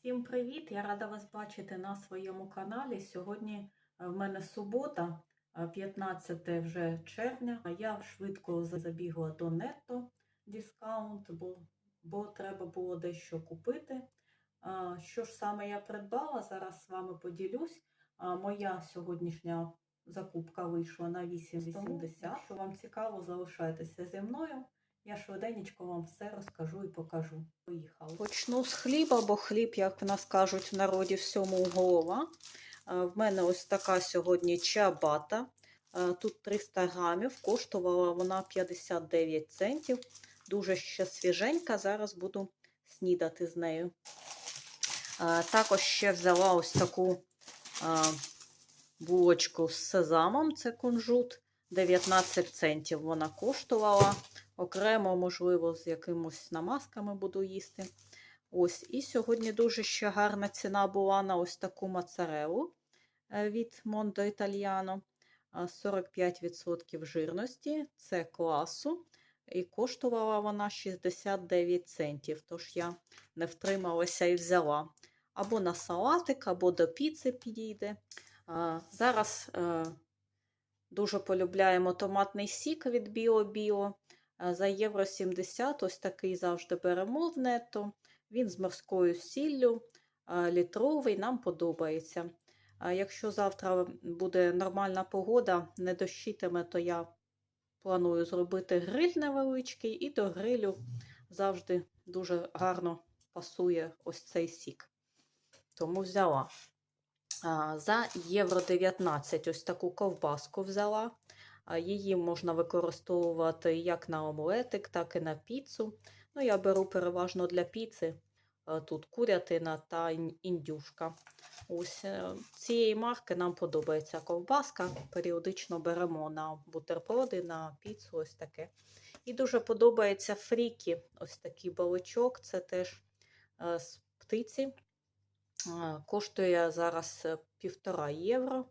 Всім привіт! Я рада вас бачити на своєму каналі. Сьогодні е, в мене субота, е, 15 вже червня. Я швидко забігла до Netto дискаунт, бо, бо треба було дещо купити. Що ж саме я придбала, зараз з вами поділюсь. Моя сьогоднішня закупка вийшла на 8,80. Якщо вам цікаво, залишайтеся зі мною. Я швиденько вам все розкажу і покажу. Поїхали. Почну з хліба, бо хліб, як в нас кажуть в народі, всьому голова. Е, В мене ось така сьогодні чабата. Е, Тут 300 грамів, коштувала вона 59 центів. Дуже ще свіженька. Зараз буду снідати з нею. Е, Також ще взяла ось таку булочку з сезамом, це кунжут. 19 центів вона коштувала. Окремо, можливо, з якимось намазками буду їсти. Ось, І сьогодні дуже ще гарна ціна була на ось таку моцарелу е, від Mondo Italiano. Е, 45% жирності, це класу. І коштувала вона 69 центів. Тож я не втрималася і взяла. Або на салатик, або до піци підійде. Зараз е, дуже полюбляємо томатний сік від Біо-Біо. Е, За євро 70 ось такий завжди беремо в нетто. Він з морською сіллю, е, літровий, нам подобається. Якщо завтра буде нормальна погода, не дощитиме, то я планую зробити гриль невеличкий, і до грилю завжди дуже гарно пасує ось цей сік. Тому взяла. За євро 19 ось таку ковбаску взяла. Її можна використовувати як на омлетик, так і на піцу. Ну, я беру переважно для піци. Тут курятина та індюшка. Ось е, цієї марки нам подобається ковбаска. Періодично беремо на бутерброди, на піцу, ось таке. І дуже подобається фрікі, ось такий баличок. Це теж е, з птиці. Е, Коштує зараз е, півтора євро.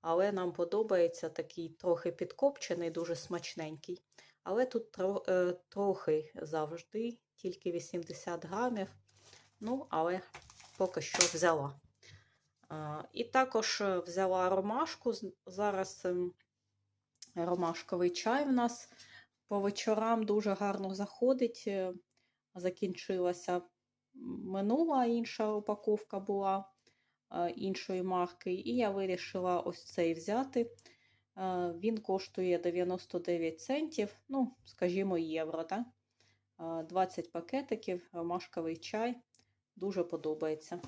Але нам подобається такий трохи підкопчений, дуже смачненький. Але тут е, трохи завжди, тільки 80 грамів. Ну, але поки що взяла. І також е, взяла ромашку. Зараз ем, ромашковий чай в нас по вечорам дуже гарно заходить. Е, Закінчилася минула інша упаковка була е, іншої марки, і я вирішила ось цей взяти. Е, Він коштує 99 центів, ну, скажімо, євро. Да? Е, 20 пакетиків, ромашковий чай. Дуже подобається.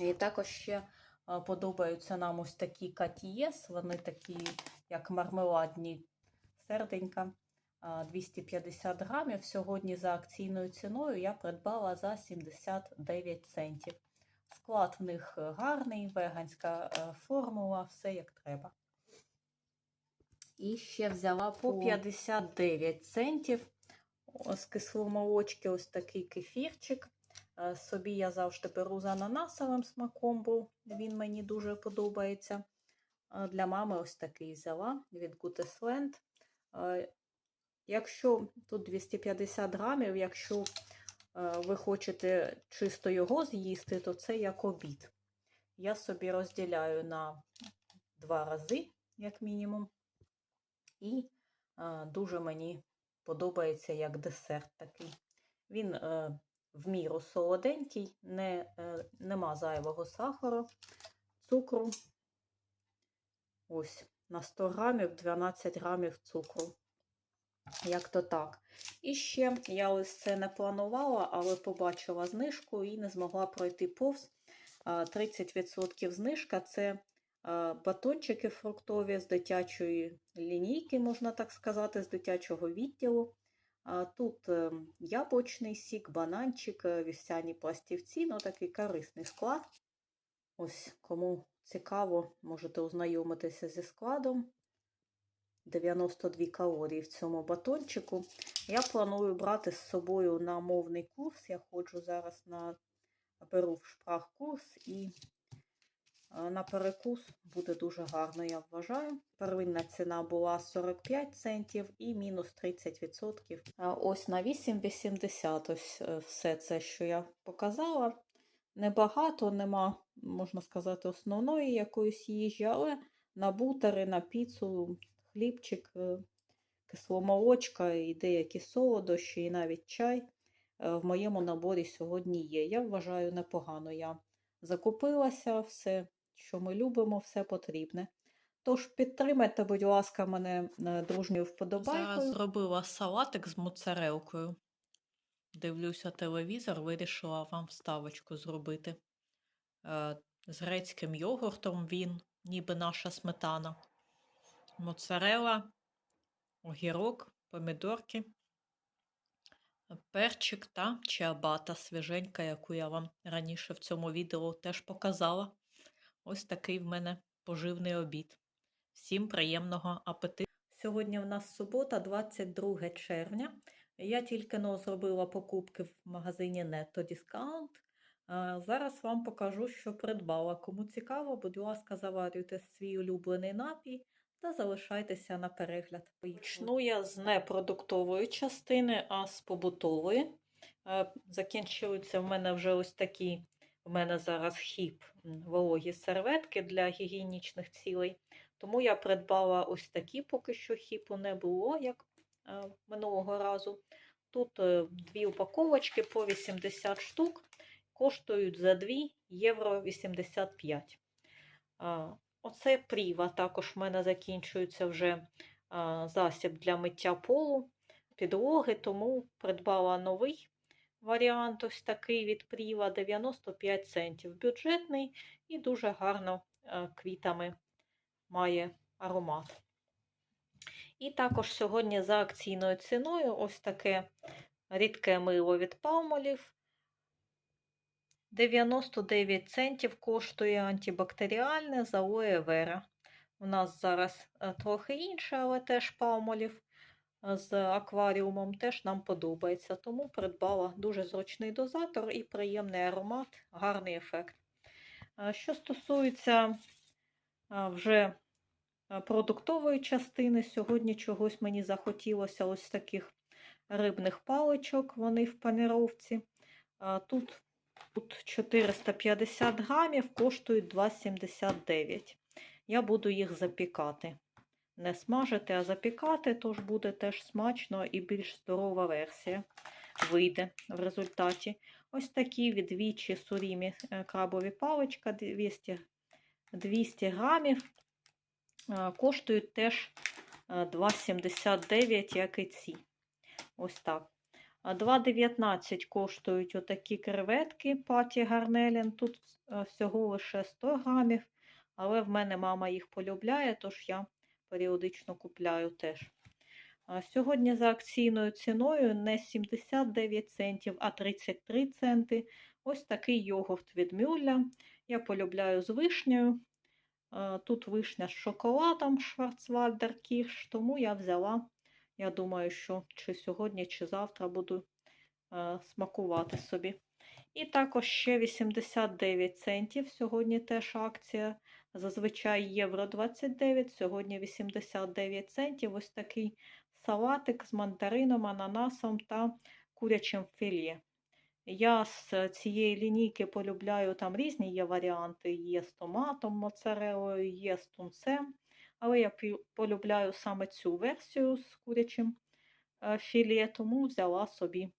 І також ще е, подобаються нам ось такі катієс. Вони такі, як мармеладні серденька. А, 250 грамів. Сьогодні за акційною ціною я придбала за 79 центів. Склад в них гарний, веганська е, формула, все як треба. І ще взяла по 59 центів з кисломолочки ось такий кефірчик. Е, Собі я завжди беру з ананасовим смаком, бо він мені дуже подобається. Е, Для мами ось такий взяла від Gutesland. Якщо тут 250 грамів, якщо е, ви хочете чисто його з'їсти, то це як обід. Я собі розділяю на два рази, як мінімум. І е, дуже мені подобається як десерт такий. Він е, в міру солоденький, не, нема зайвого сахару, цукру. Ось на 100 грамів 12 грамів цукру. Як то так. І ще я ось це не планувала, але побачила знижку і не змогла пройти повз. 30% знижка це батончики фруктові з дитячої лінійки, можна так сказати, з дитячого відділу. Тут е, яблучний сік, бананчик, е, вівсяні пластівці, ну такий корисний склад. Ось кому цікаво, можете ознайомитися зі складом. 92 калорії в цьому батончику. Я планую брати з собою на мовний курс. Я ходжу зараз на беру в шпрах курс і е, на перекус буде дуже гарно, я вважаю. Первинна ціна була 45 центів і мінус 30%. Ось на 8,80 ось е, все це, що я показала. небагато, нема, можна сказати, основної якоїсь їжі, але на бутери, на піцу, хлібчик, е, кисломолочка і деякі солодощі, і навіть чай е, в моєму наборі сьогодні є. Я вважаю непогано. Я закупилася, все, що ми любимо, все потрібне. Тож підтримайте, будь ласка, мене е, дружньою вподобайкою. Зараз зробила салатик з моцарелкою. Дивлюся телевізор, вирішила вам вставочку зробити. З грецьким йогуртом він, ніби наша сметана. Моцарела, огірок, помідорки, перчик та чиабата свіженька, яку я вам раніше в цьому відео теж показала. Ось такий в мене поживний обід. Всім приємного апетиту! Сьогодні в нас субота, 22 червня. Я тільки но зробила покупки в магазині Netto Discount. Зараз вам покажу, що придбала. Кому цікаво, будь ласка, заварюйте свій улюблений напій та залишайтеся на перегляд. Почну я з непродуктової частини, а з побутової. Е, Закінчуються в мене вже ось такі. У мене зараз хіп вологі серветки для гігієнічних цілей. Тому я придбала ось такі, поки що хіпу не було, як е, минулого разу. Тут е, дві упаковочки по 80 штук, коштують за 2 євро 85. Оце пріва. Також в мене закінчується вже засіб для миття полу, підлоги, тому придбала новий варіант, ось такий від пріва 95 центів. Бюджетний і дуже гарно е, квітами має аромат. І також сьогодні за акційною ціною ось таке рідке мило від Palmolive. 99 центів коштує антибактеріальне з алоє вера. У нас зараз е, трохи інше, але теж Palmolive е, з акваріумом теж нам подобається. Тому придбала дуже зручний дозатор і приємний аромат, гарний ефект. Е, Що стосується вже продуктової частини, сьогодні чогось мені захотілося ось таких рибних паличок, вони в паніровці. Тут, тут 450 грамів, коштують 2,79. Я буду їх запікати. Не смажити, а запікати, тож буде теж смачно і більш здорова версія вийде в результаті. Ось такі відвічі сурімі е, крабові паличка 200 200 грамів. Е, Коштують теж е, 2,79, як і ці. Ось так. А 2,19 коштують отакі креветки паті Гарнелін. Тут е, всього лише 100 грамів, але в мене мама їх полюбляє, тож я періодично купляю теж. Сьогодні за акційною ціною не 79 центів, а 33 центи. Ось такий йогурт від Мюлля. Я полюбляю з вишнею. Е, Тут вишня з шоколадом Шварцвальдер Кірш, тому я взяла. Я думаю, що чи сьогодні, чи завтра буду е, смакувати собі. І також ще 89 центів. Сьогодні теж акція. Зазвичай євро 29, сьогодні 89 центів. Ось такий салатик з мандарином, ананасом та курячим філе. Я з цієї лінійки полюбляю там різні є варіанти. Є з томатом, моцарелою, є з тунцем. Але я полюбляю саме цю версію з курячим е, філе, тому взяла собі.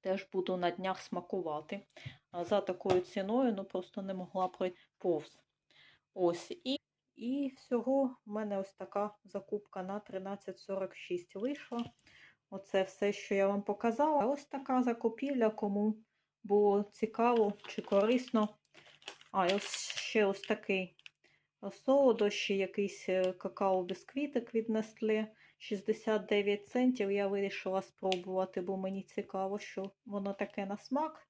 Теж буду на днях смакувати. За такою ціною, ну просто не могла пройти повз. Ось. І, і всього в мене ось така закупка на 13,46 вийшла. Оце все, що я вам показала. Ось така закупівля, кому було цікаво чи корисно. А, ось ще ось такий солодощі, якийсь е, какао-бісквітик від Nestle. 69 центів. Я вирішила спробувати, бо мені цікаво, що воно таке на смак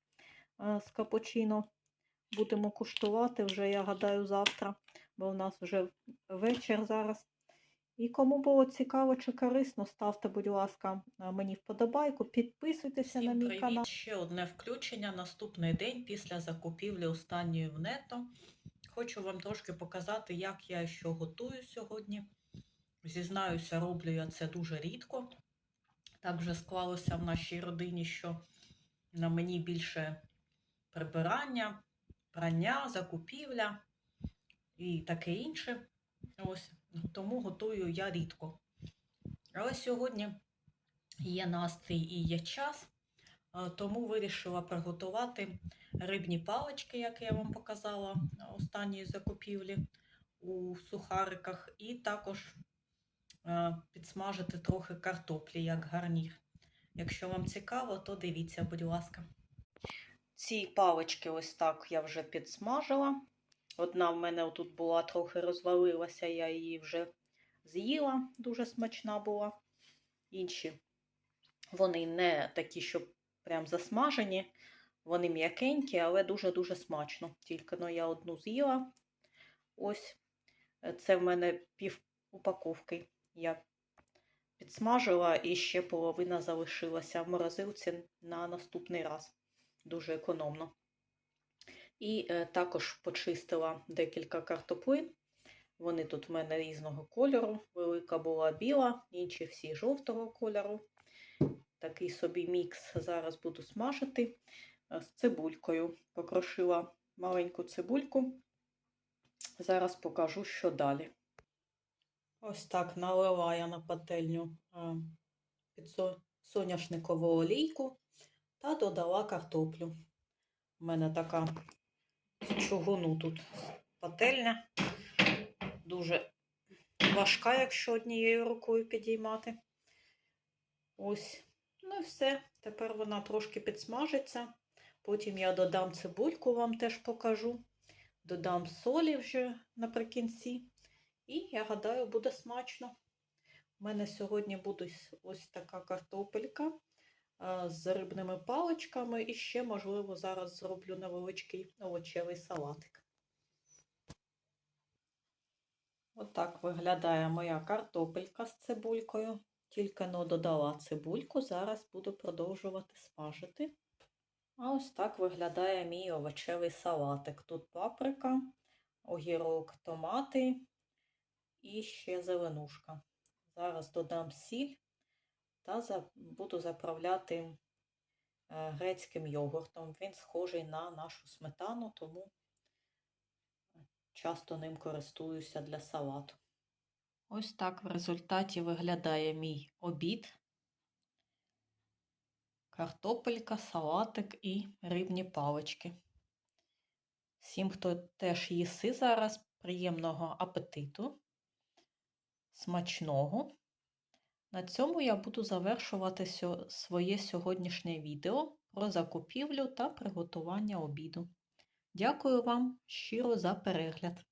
е, з капучино. Будемо куштувати вже, я гадаю, завтра, бо в нас вже вечір зараз. І кому було цікаво чи корисно, ставте, будь ласка, е, мені вподобайку, підписуйтеся на мій привіт! канал. Ще одне включення. Наступний день після закупівлі останньої в нето. Хочу вам трошки показати, як я що готую сьогодні. Зізнаюся, роблю я це дуже рідко. Так вже склалося в нашій родині, що на мені більше прибирання, прання, закупівля і таке інше. Ось тому готую я рідко. Але сьогодні є настрій і є час, тому вирішила приготувати рибні палички, як я вам показала на останній закупівлі у сухариках, і також е, підсмажити трохи картоплі як гарнір. Якщо вам цікаво, то дивіться, будь ласка. Ці палички ось так я вже підсмажила. Одна в мене тут була трохи розвалилася, я її вже з'їла, дуже смачна була. Інші вони не такі, щоб прям засмажені, вони м'якенькі, але дуже-дуже смачно. Тільки но я одну з'їла. Ось е, це в мене пів упаковки. Я підсмажила і ще половина залишилася в морозилці на наступний раз. Дуже економно. І е, також почистила декілька картоплин. Вони тут в мене різного кольору. Велика була біла, інші всі жовтого кольору. Такий собі мікс зараз буду смажити е, з цибулькою. Покрошила маленьку цибульку. Зараз покажу, що далі. Ось так налила я на пательню е, соняшникову олійку та додала картоплю. У мене така з чугуну тут пательня. Дуже важка, якщо однією рукою підіймати. Ось. Ну і все. Тепер вона трошки підсмажиться. Потім я додам цибульку, вам теж покажу. Додам солі вже наприкінці. І я гадаю, буде смачно. У мене сьогодні буде ось така картопелька а, з рибними паличками. І ще, можливо, зараз зроблю невеличкий овочевий салатик. Отак виглядає моя картопелька з цибулькою. Тільки но додала цибульку, зараз буду продовжувати смажити. А ось так виглядає мій овочевий салатик. Тут паприка, огірок, томати і ще зеленушка. Зараз додам сіль та буду заправляти е, грецьким йогуртом. Він схожий на нашу сметану, тому часто ним користуюся для салату. Ось так в результаті виглядає мій обід. Картопелька, салатик і рибні палички. Всім, хто теж їси зараз, приємного апетиту, смачного. На цьому я буду завершувати своє сьогоднішнє відео про закупівлю та приготування обіду. Дякую вам щиро за перегляд!